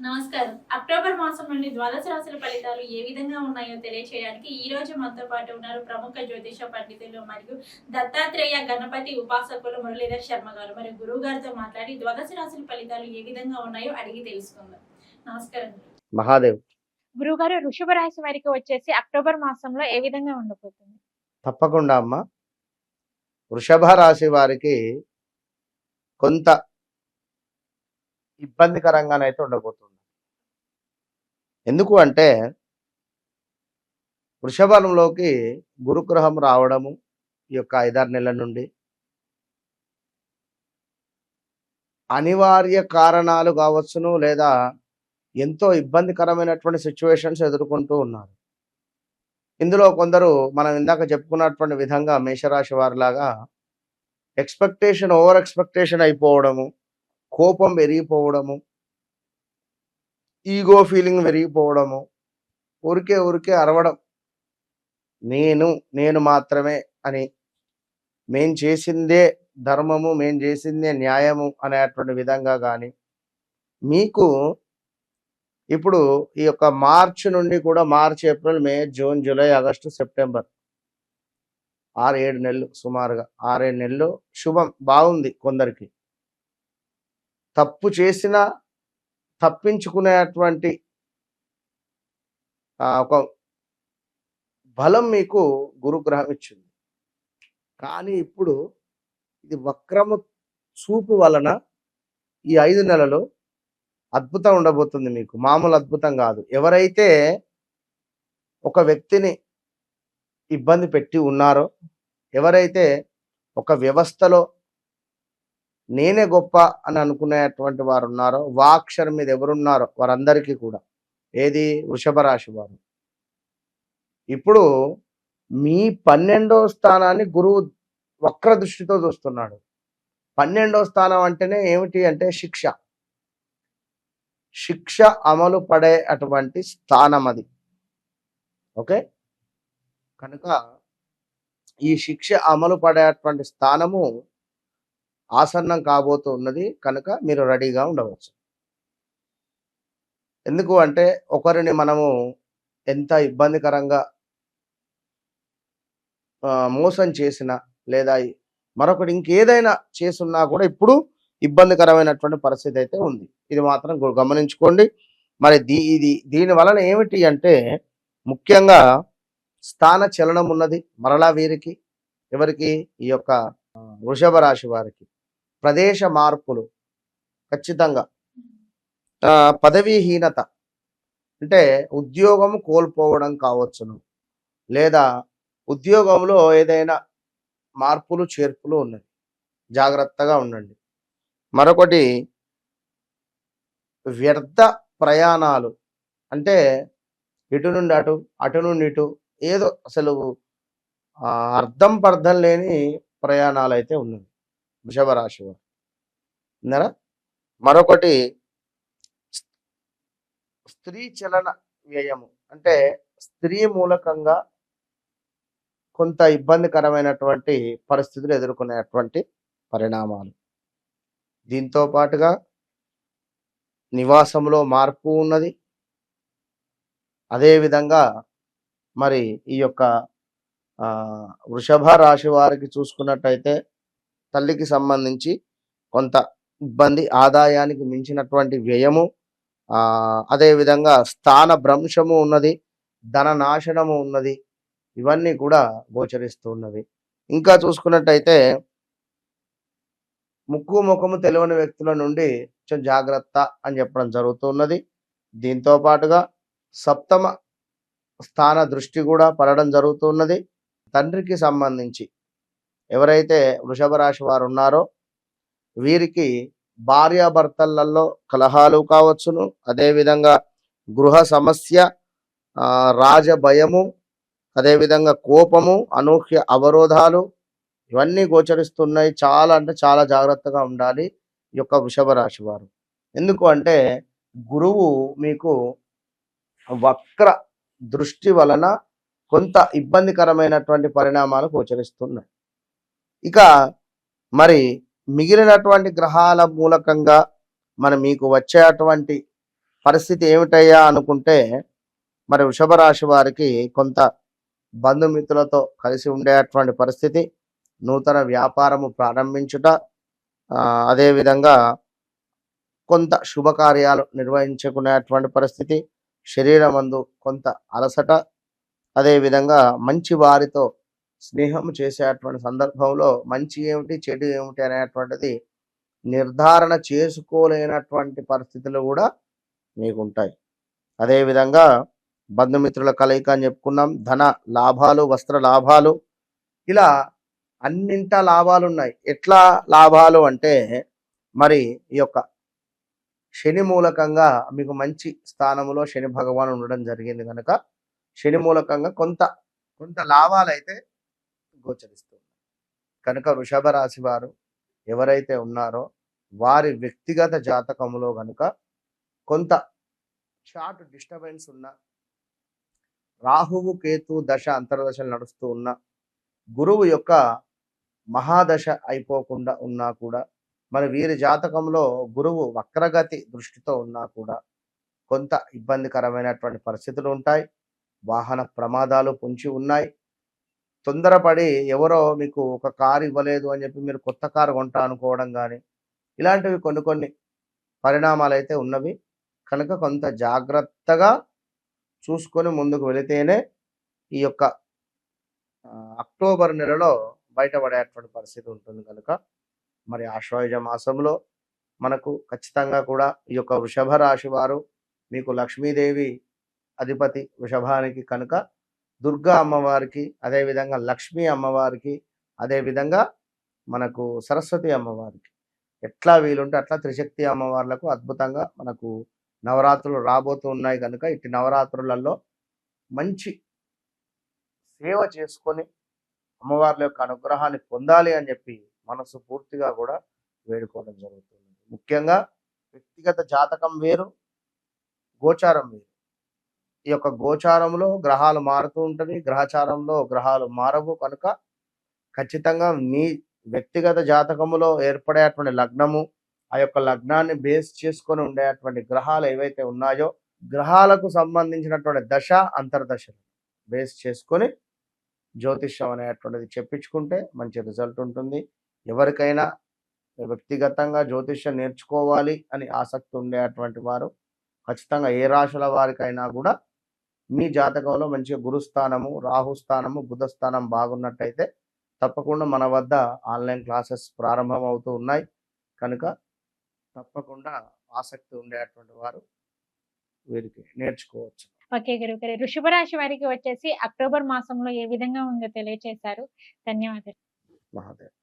నమస్కారం. అక్టోబర్ మాసం నుండి ద్వాదశ రాశుల ఫలితాలు ఏ విధంగా ఉన్నాయో తెలియచేయడానికి ఈ రోజు మనతో పాటు ఉన్నారు ప్రముఖ జ్యోతిష పండితులు మరియు దత్తాత్రేయ గణపతి ఉపాసకులు మురళీధర్ శర్మ గారు. మరియు గురువు గారితో మాట్లాడి ద్వాదశ రాశుల ఫలితాలు ఏ విధంగా ఉన్నాయో అడిగి తెలుసుకుందాం. నమస్కారం మహాదేవ్. గురుగారు వృషభ రాశి వారికి వచ్చేసి అక్టోబర్ మాసంలో ఏ విధంగా ఉండబోతుంది? తప్పకుండా అమ్మ. వృషభ రాశి వారికి కొంత ఇబ్బందికరంగానైతే ఉండబోతుంది. ఎందుకు అంటే వృషభంలోకి గురుగ్రహం రావడము ఈ యొక్క ఐదారు నెలల నుండి అనివార్య కారణాలు కావచ్చును లేదా ఎంతో ఇబ్బందికరమైనటువంటి సిచ్యువేషన్స్ ఎదుర్కొంటూ ఉన్నారు. ఇందులో కొందరు మనం ఇందాక చెప్పుకున్నటువంటి విధంగా మేషరాశి వారిలాగా ఎక్స్పెక్టేషన్ ఓవర్ ఎక్స్పెక్టేషన్ అయిపోవడము కోపం పెరిగిపోవడము ఈగో ఫీలింగ్ పెరిగిపోవడము ఊరికే ఊరికే అరవడం. నేను నేను మాత్రమే అని మేం చేసిందే ధర్మము మేం చేసిందే న్యాయము అనేటువంటి విధంగా కానీ మీకు ఇప్పుడు ఈ యొక్క మార్చ్ నుండి కూడా March April May June July August September ఆరు ఏడు నెలలు సుమారుగా ఆరేడు నెలలు శుభం బాగుంది కొందరికి. తప్పు చేసిన తప్పించుకునేటువంటి ఒక బలం మీకు గురుగ్రహం ఇచ్చింది. కానీ ఇప్పుడు ఇది వక్రము చూపు వలన ఈ ఐదు నెలలు అద్భుతం ఉండబోతుంది మీకు. మామూలు అద్భుతం కాదు. ఎవరైతే ఒక వ్యక్తిని ఇబ్బంది పెట్టి ఉన్నారో ఎవరైతే ఒక వ్యవస్థలో నేనే గొప్ప అని అనుకునేటువంటి వారు ఉన్నారో వాక్షరం మీద ఎవరున్నారో వారందరికీ కూడా. ఏది? వృషభ రాశి వారు. ఇప్పుడు మీ పన్నెండో స్థానాన్ని గురువు వక్ర దృష్టితో చూస్తున్నాడు. పన్నెండో స్థానం అంటేనే ఏమిటి అంటే శిక్ష. శిక్ష అమలు పడే అటువంటి స్థానం అది. ఓకే? కనుక ఈ శిక్ష అమలు పడేటువంటి స్థానము ఆసన్నం కాబోతూ ఉన్నది కనుక మీరు రెడీగా ఉండవచ్చు. ఎందుకు అంటే ఒకరిని మనము ఎంత ఇబ్బందికరంగా మోసం చేసినా లేదా మరొకటి ఇంకేదైనా చేసున్నా కూడా ఇప్పుడు ఇబ్బందికరమైనటువంటి పరిస్థితి అయితే ఉంది. ఇది మాత్రం గమనించుకోండి. మరి దీ ఇది దీని వలన ఏమిటి అంటే ముఖ్యంగా స్థాన చలనం ఉన్నది మరలా వీరికి ఎవరికి? ఈ యొక్క వృషభ రాశి వారికి. ప్రదేశ మార్పులు. ఖచ్చితంగా. పదవీహీనత. అంటే ఉద్యోగం కోల్పోవడం కావచ్చును. లేదా ఉద్యోగంలో ఏదైనా మార్పులు చేర్పులు ఉన్నాయి జాగ్రత్తగా ఉండండి. మరొకటి వ్యర్థ ప్రయాణాలు. అంటే ఇటు నుండి అటు అటు నుండి ఇటు ఏదో అసలు అర్థం పర్థం లేని ప్రయాణాలు అయితే ఉన్నాయి వృషభ రాశి వారు మరొకటి స్త్రీ చలన వ్యయము. అంటే స్త్రీ మూలకంగా కొంత ఇబ్బందికరమైనటువంటి పరిస్థితులు ఎదుర్కొనేటువంటి పరిణామాలు. దీంతో పాటుగా నివాసంలో మార్పు ఉన్నది. అదేవిధంగా మరి ఈ యొక్క వృషభ రాశి వారికి చూసుకున్నట్టయితే తల్లికి సంబంధించి కొంత ఇబ్బంది ఆదాయానికి మించినటువంటి వ్యయము అదేవిధంగా స్థాన భ్రంశము ఉన్నది ధన నాశనము ఉన్నది ఇవన్నీ కూడా గోచరిస్తూ ఉన్నవి. ఇంకా చూసుకున్నట్టయితే ముక్కు ముఖము తెలియని వ్యక్తుల నుండి కొంచెం జాగ్రత్త అని చెప్పడం జరుగుతున్నది దీంతో పాటుగా సప్తమ స్థాన దృష్టి కూడా పడడం జరుగుతున్నది తండ్రికి సంబంధించి ఎవరైతే వృషభ రాశి వారు ఉన్నారో వీరికి భార్యాభర్తలలో కలహాలు కావచ్చును. అదేవిధంగా గృహ సమస్య రాజ భయము అదేవిధంగా కోపము అనూహ్య అవరోధాలు ఇవన్నీ గోచరిస్తున్నాయి. చాలా అంటే చాలా జాగ్రత్తగా ఉండాలి ఈ యొక్క వృషభ రాశి వారు. ఎందుకు అంటే గురువు మీకు వక్ర దృష్టి వలన కొంత ఇబ్బందికరమైనటువంటి పరిణామాలు గోచరిస్తున్నాయి. ఇక మరి మిగిలినటువంటి గ్రహాల మూలకంగా మన మీకు వచ్చేటువంటి పరిస్థితి ఏమిటయ్యా అనుకుంటే మరి వృషభ రాశి వారికి కొంత బంధుమిత్రులతో కలిసి ఉండేటువంటి పరిస్థితి నూతన వ్యాపారము ప్రారంభించుట అదేవిధంగా కొంత శుభకార్యాలు నిర్వహించుకునేటువంటి పరిస్థితి శరీరమందు కొంత అలసట అదేవిధంగా మంచి వారితో స్నేహం చేసేటువంటి సందర్భంలో మంచి ఏమిటి చెడు ఏమిటి అనేటువంటిది నిర్ధారణ చేసుకోలేనటువంటి పరిస్థితులు కూడా మీకు ఉంటాయి అదేవిధంగా బంధుమిత్రుల కలయిక అని చెప్పుకున్నాం ధన లాభాలు వస్త్ర లాభాలు ఇలా అన్నింట లాభాలు ఉన్నాయి ఎట్లా లాభాలు అంటే మరి ఈ యొక్క శని మూలకంగా మీకు మంచి స్థానంలో శని భగవాన్ ఉండడం జరిగింది కనుక శని మూలకంగా కొంత కొంత లాభాలు అయితే గోచరిస్తుంది కనుక వృషభ రాశి వారు ఎవరైతే ఉన్నారో వారి వ్యక్తిగత జాతకంలో కనుక కొంత షార్ట్ డిస్టర్బెన్స్ ఉన్న రాహువు కేతు దశ అంతర్దశలు నడుస్తూ ఉన్న గురువు యొక్క మహాదశ అయిపోకుండా ఉన్నా కూడా మరి వీరి జాతకంలో గురువు వక్రగతి దృష్టితో ఉన్నా కూడా కొంత ఇబ్బందికరమైనటువంటి పరిస్థితులు ఉంటాయి. వాహన ప్రమాదాలు పొంచి ఉన్నాయి. తొందరపడి ఎవరో మీకు ఒక కారు ఇవ్వలేదు అని చెప్పి మీరు కొత్త కారు కొంటా అనుకోవడం కానీ ఇలాంటివి కొన్ని కొన్ని పరిణామాలు అయితే ఉన్నవి. కనుక కొంత జాగ్రత్తగా చూసుకొని ముందుకు వెళితేనే ఈ యొక్క అక్టోబర్ నెలలో బయటపడేటువంటి పరిస్థితి ఉంటుంది కనుక. మరి ఆశ్వయుజ మాసంలో మనకు ఖచ్చితంగా కూడా ఈ యొక్క వృషభ రాశి వారు మీకు లక్ష్మీదేవి అధిపతి వృషభానికి కనుక దుర్గా అమ్మవారికి అదేవిధంగా లక్ష్మీ అమ్మవారికి అదేవిధంగా మనకు సరస్వతి అమ్మవారికి. ఎట్లా వీలుంటే అట్లా త్రిశక్తి అమ్మవార్లకు అద్భుతంగా మనకు నవరాత్రులు రాబోతూ ఉన్నాయి కనుక ఇట్టి నవరాత్రులలో మంచి సేవ చేసుకొని అమ్మవార్ల యొక్క అనుగ్రహాన్ని పొందాలి అని చెప్పి మనసు పూర్తిగా కూడా వేడుకోవడం జరుగుతుంది. ముఖ్యంగా వ్యక్తిగత జాతకం వేరు గోచారం వేరు. ఈ యొక్క గోచారంలో గ్రహాలు మారుతూ ఉంటుంది. గ్రహచారంలో గ్రహాలు మారవు కనుక ఖచ్చితంగా మీ వ్యక్తిగత జాతకములో ఏర్పడేటువంటి లగ్నము ఆ యొక్క లగ్నాన్ని బేస్ చేసుకొని ఉండేటువంటి గ్రహాలు ఏవైతే ఉన్నాయో గ్రహాలకు సంబంధించినటువంటి దశ అంతర్దశలు బేస్ చేసుకొని జ్యోతిష్యం అనేటువంటిది చెప్పించుకుంటే మంచి రిజల్ట్ ఉంటుంది. ఎవరికైనా వ్యక్తిగతంగా జ్యోతిష్యం నేర్చుకోవాలి అని ఆసక్తి ఉండేటువంటి వారు ఖచ్చితంగా ఏ రాశుల వారికైనా కూడా మీ జాతకంలో మంచిగా గురుస్థానము రాహుస్థానము బుధస్థానం బాగున్నట్టయితే తప్పకుండా మన వద్ద ఆన్లైన్ క్లాసెస్ ప్రారంభం అవుతూ ఉన్నాయి. కనుక తప్పకుండా ఆసక్తి ఉండేటువంటి వారు వీరికి నేర్చుకోవచ్చు. ఓకే గురువు గారు వృషభ రాశి వారికి వచ్చేసి అక్టోబర్ మాసంలో ఏ విధంగా ఉందో తెలియచేశారు. ధన్యవాదాలు. మహాదేవ్.